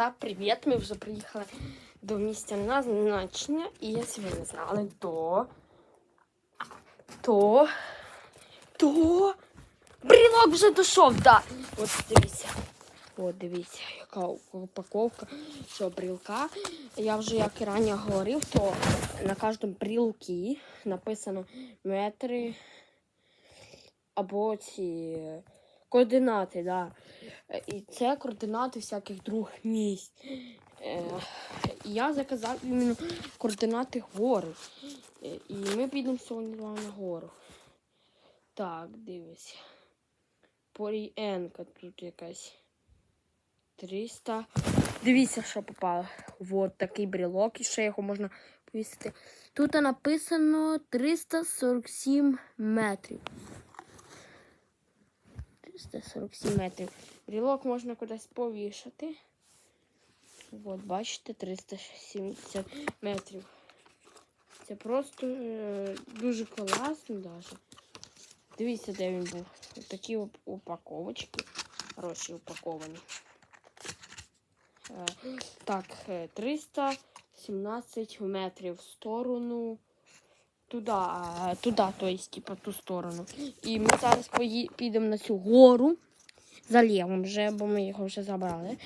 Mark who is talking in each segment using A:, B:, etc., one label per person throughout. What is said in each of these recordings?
A: Ребята, привіт! Ми вже приїхали до місця назначення. І якщо ви не знали, то. То. То. Брілок вже дійшов, да. От дивіться. От дивіться, яка упаковка цього брілка. Я вже як і раніше говорив, то на кожному брілці написано метри або ці координати, да. Е, І це координати всяких других місць. Е, я заказав іменно координати гори. Е, І ми підемо сьогодні на гору. Так, дивись. Порієнка тут якась. 300. Дивіться, що попало. Вот такий брелок, і ще його можна повісити. Тут написано 347 метрів. 347 метрів. Брілок можна кудись повішати. От, бачите, 370 метрів. Це просто е, дуже класно даже. Дивіться, де він був. Такі упаковочки. Хороші упаковані. Е, так, е, 317 метрів в сторону. Туди, а, туди, то есть, типа, ту сторону. І ми зараз пої- підемо на цю гору за лівом вже, бо ми його вже забрали.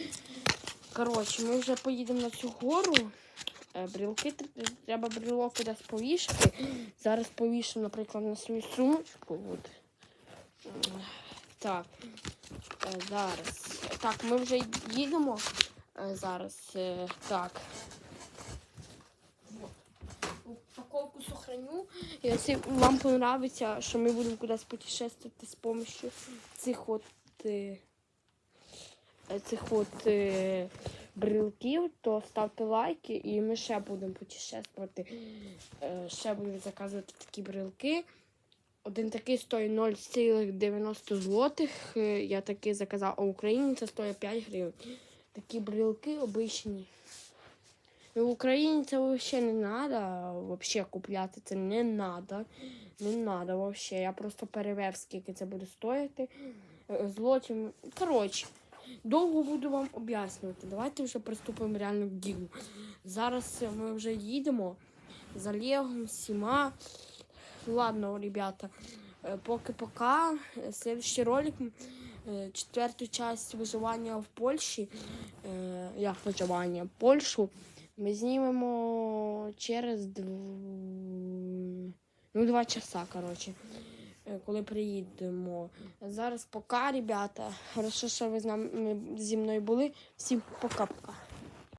A: Коротше, ми вже поїдемо на цю гору. Е, Брілки треба брілок кудись повішати. Зараз повішу, наприклад, на свою сумочку. От. Так. Е, Зараз. Так, ми вже їдемо. Е, Зараз. Так. Якщо вам понравиться, що ми будемо кудись путешествувати з допомогою цих от. е, е, цих от е, брелків, то ставте лайки і ми ще будемо путешествувати. Е, ще будемо заказувати такі брелки. Один такий стоїть 0,90 злотих. Е, Я такий заказав, а в Україні це стоїть 5 гривень. Такі брелки обичні. Ну, в Україні це взагалі не треба вообще купляти. Це не треба. Не треба вообще. Я просто перевев, скільки це буде стоїти. Е, Злотім. Коротше, довго буду вам об'яснювати. Давайте вже приступимо реально к ділу. Зараз ми вже їдемо за Легом, всіма. Ладно, ребята, е, поки-пока. Следующий ролик, е, четверту часть виживання в Польщі. Як виживання? Польщу. Ми знімемо через дв... ну, два часа, коротше, е, коли приїдемо. Зараз пока, ребята. Хорошо, що ви з нами зі мною були. Всім пока-пока.